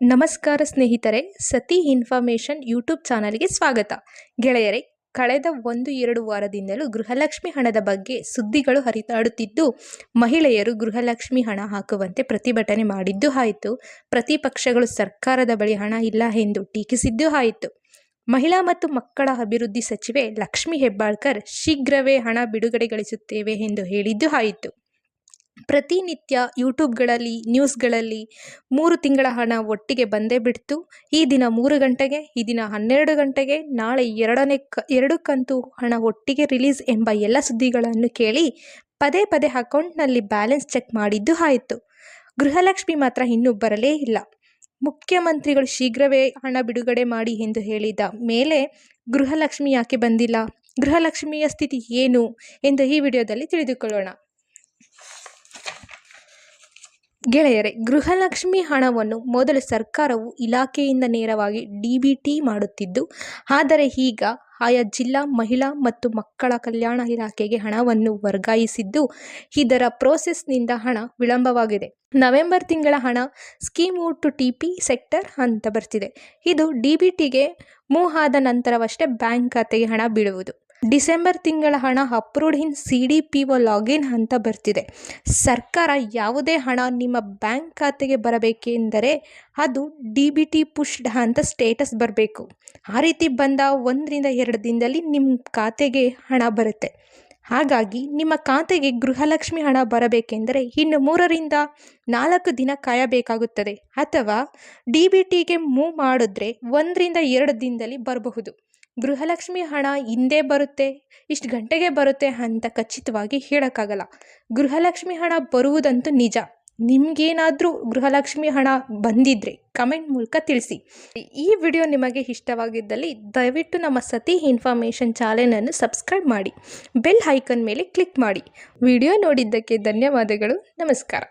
ನಮಸ್ಕಾರ ಸ್ನೇಹಿತರೆ, ಸತಿ ಇನ್ಫಾರ್ಮೇಷನ್ ಯೂಟ್ಯೂಬ್ ಚಾನಲ್ಗೆ ಸ್ವಾಗತ. ಗೆಳೆಯರೆ, ಕಳೆದ ಒಂದು ಎರಡು ವಾರದಿಂದಲೂ ಗೃಹಲಕ್ಷ್ಮಿ ಹಣದ ಬಗ್ಗೆ ಸುದ್ದಿಗಳು ಹರಿದಾಡುತ್ತಿದ್ದು, ಮಹಿಳೆಯರು ಗೃಹಲಕ್ಷ್ಮಿ ಹಣ ಹಾಕುವಂತೆ ಪ್ರತಿಭಟನೆ ಮಾಡಿದ್ದು ಆಯಿತು. ಪ್ರತಿಪಕ್ಷಗಳು ಸರ್ಕಾರದ ಬಳಿ ಹಣ ಇಲ್ಲ ಎಂದು ಟೀಕಿಸಿದ್ದು ಆಯಿತು. ಮಹಿಳಾ ಮತ್ತು ಮಕ್ಕಳ ಅಭಿವೃದ್ಧಿ ಸಚಿವೆ ಲಕ್ಷ್ಮಿ ಹೆಬ್ಬಾಳ್ಕರ್ ಶೀಘ್ರವೇ ಹಣ ಬಿಡುಗಡೆಗೊಳಿಸುತ್ತೇವೆ ಎಂದು ಹೇಳಿದ್ದು ಆಯಿತು. ಪ್ರತಿನಿತ್ಯ ಯೂಟ್ಯೂಬ್ಗಳಲ್ಲಿ, ನ್ಯೂಸ್ಗಳಲ್ಲಿ ಮೂರು ತಿಂಗಳ ಹಣ ಒಟ್ಟಿಗೆ ಬಂದೇ ಬಿಡ್ತು. ಈ ದಿನ ಮೂರು ಗಂಟೆಗೆ, ಈ ದಿನ ಹನ್ನೆರಡು ಗಂಟೆಗೆ, ನಾಳೆ ಎರಡನೇ ಕ ಎರಡು ಕಂತು ಹಣ ಒಟ್ಟಿಗೆ ರಿಲೀಸ್ ಎಂಬ ಎಲ್ಲ ಸುದ್ದಿಗಳನ್ನು ಕೇಳಿ ಪದೇ ಪದೇ ಅಕೌಂಟ್ನಲ್ಲಿ ಬ್ಯಾಲೆನ್ಸ್ ಚೆಕ್ ಮಾಡಿದ್ದು ಆಯಿತು. ಗೃಹಲಕ್ಷ್ಮಿ ಮಾತ್ರ ಇನ್ನೂ ಬರಲೇ ಇಲ್ಲ. ಮುಖ್ಯಮಂತ್ರಿಗಳು ಶೀಘ್ರವೇ ಹಣ ಬಿಡುಗಡೆ ಮಾಡಿ ಎಂದು ಹೇಳಿದ ಮೇಲೆ ಗೃಹಲಕ್ಷ್ಮಿ ಯಾಕೆ ಬಂದಿಲ್ಲ? ಗೃಹಲಕ್ಷ್ಮಿಯ ಸ್ಥಿತಿ ಏನು? ಎಂದು ಈ ವಿಡಿಯೋದಲ್ಲಿ ತಿಳಿದುಕೊಳ್ಳೋಣ. ಗೆಳೆಯರೆ, ಗೃಹಲಕ್ಷ್ಮಿ ಹಣವನ್ನು ಮೊದಲು ಸರ್ಕಾರವು ಇಲಾಖೆಯಿಂದ ನೇರವಾಗಿ ಡಿ ಮಾಡುತ್ತಿದ್ದು, ಆದರೆ ಈಗ ಆಯಾ ಜಿಲ್ಲಾ ಮಹಿಳಾ ಮತ್ತು ಮಕ್ಕಳ ಕಲ್ಯಾಣ ಇಲಾಖೆಗೆ ಹಣವನ್ನು ವರ್ಗಾಯಿಸಿದ್ದು, ಇದರ ಪ್ರೋಸೆಸ್ನಿಂದ ಹಣ ವಿಳಂಬವಾಗಿದೆ. ನವೆಂಬರ್ ತಿಂಗಳ ಹಣ scheme to T P sector ಅಂತ ಬರ್ತಿದೆ. ಇದು ಡಿ ಬಿ ಟಿಗೆ ಮೂವ್ ಆದ ನಂತರವಷ್ಟೇ ಬ್ಯಾಂಕ್ ಖಾತೆಗೆ ಹಣ ಬೀಳುವುದು. ಡಿಸೆಂಬರ್ ತಿಂಗಳ ಹಣ approved in C D P O login ಅಂತ ಬರ್ತಿದೆ. ಸರ್ಕಾರ ಯಾವುದೇ ಹಣ ನಿಮ್ಮ ಬ್ಯಾಂಕ್ ಖಾತೆಗೆ ಬರಬೇಕೆಂದರೆ ಅದು ಡಿ ಬಿ ಟಿ ಪುಷ್ಡ್ ಅಂತ ಸ್ಟೇಟಸ್ ಬರಬೇಕು. ಆ ರೀತಿ ಬಂದ ಒಂದರಿಂದ ಎರಡು ದಿನದಲ್ಲಿ ನಿಮ್ಮ ಖಾತೆಗೆ ಹಣ ಬರುತ್ತೆ. ಹಾಗಾಗಿ ನಿಮ್ಮ ಖಾತೆಗೆ ಗೃಹಲಕ್ಷ್ಮಿ ಹಣ ಬರಬೇಕೆಂದರೆ ಇನ್ನು ಮೂರರಿಂದ ನಾಲ್ಕು ದಿನ ಕಾಯಬೇಕಾಗುತ್ತದೆ. ಅಥವಾ ಡಿ ಬಿ ಟಿಗೆ ಮೂವ್ ಮಾಡಿದ್ರೆ ಒಂದರಿಂದ ಎರಡು ದಿನದಲ್ಲಿ ಬರಬಹುದು. ಗೃಹಲಕ್ಷ್ಮಿ ಹಣ ಹಿಂದೆ ಬರುತ್ತೆ, ಇಷ್ಟು ಗಂಟೆಗೆ ಬರುತ್ತೆ ಅಂತ ಖಚಿತವಾಗಿ ಹೇಳೋಕ್ಕಾಗಲ್ಲ. ಗೃಹಲಕ್ಷ್ಮಿ ಹಣ ಬರುವುದಂತೂ ನಿಜ. ನಿಮಗೇನಾದರೂ ಗೃಹಲಕ್ಷ್ಮಿ ಹಣ ಬಂದಿದ್ದರೆ ಕಮೆಂಟ್ ಮೂಲಕ ತಿಳಿಸಿ. ಈ ವಿಡಿಯೋ ನಿಮಗೆ ಇಷ್ಟವಾಗಿದ್ದಲ್ಲಿ ದಯವಿಟ್ಟು ನಮ್ಮ ಸತಿ ಇನ್ಫಾರ್ಮೇಷನ್ ಚಾನೆಲನ್ನು ಸಬ್ಸ್ಕ್ರೈಬ್ ಮಾಡಿ, ಬೆಲ್ ಐಕನ್ ಮೇಲೆ ಕ್ಲಿಕ್ ಮಾಡಿ. ವಿಡಿಯೋ ನೋಡಿದ್ದಕ್ಕೆ ಧನ್ಯವಾದಗಳು, ನಮಸ್ಕಾರ.